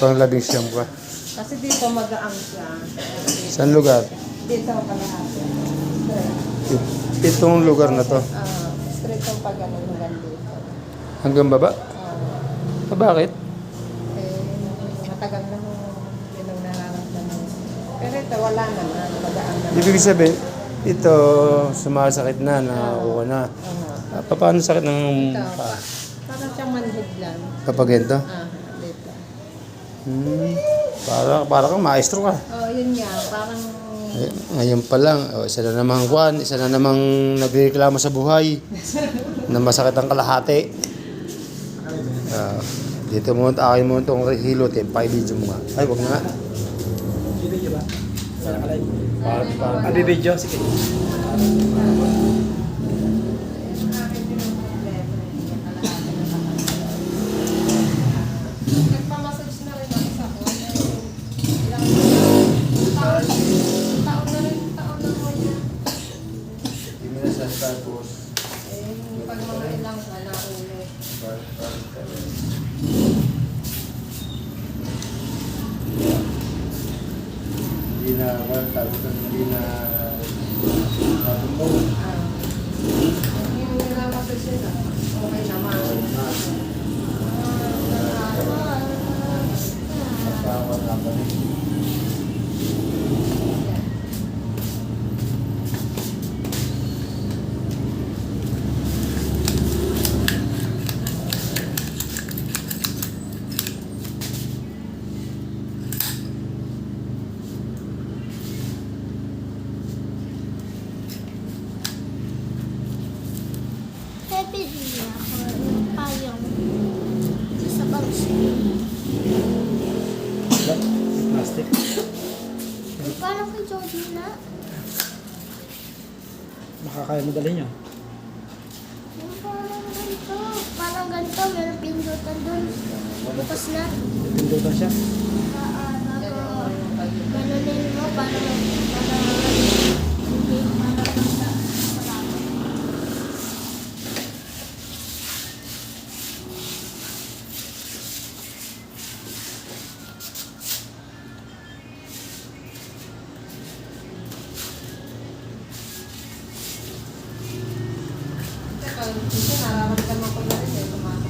Pang labing siyam ka. Kasi dito magaang siya. Saan lugar? Dito kalahati. Straight. It- Itong lugar na to. Ah, straight yung pag ano hanggang dito. Hanggang baba? Ah, bakit? eh, matagal na mo yun ang nararamdaman. Pero ito wala naman. Magaang naman. Ibig sabihin, ito sumasakit na, nakuha na. Ah, pa- paano sakit ng ito, pa, parang siyang manhid lang. Kapag? Ah, dito. Hmm. Para, para kang maestro ka. Oh, yun nga. Parang Eh, ngayon pa lang, oh, isa na namang kwan, isa na namang nagreklamo sa buhay na masakit ang kalahati. Ah, dito mo, akin mo itong hilot eh, pa-video mo nga. Ay, wag na nga. Video ba? Para. Para, Ah, video. Sige. Tapos. Eh, pag mga ilang na naulit. Hindi na, wala tapos hindi na natumbong. Ah. Yung nilamassage nila, okay naman. Tawa na pa rin. Ako. Yung payong sa bangsi. Plastic. Parang kay Jody na. Makakaya mo dalhin yun. Yung parang ganito. Parang ganito. Meron pindutan doon. Bukas na. Pindutan siya. Ah, ah, Kasi nararamdaman ko na rin eh, tumakas.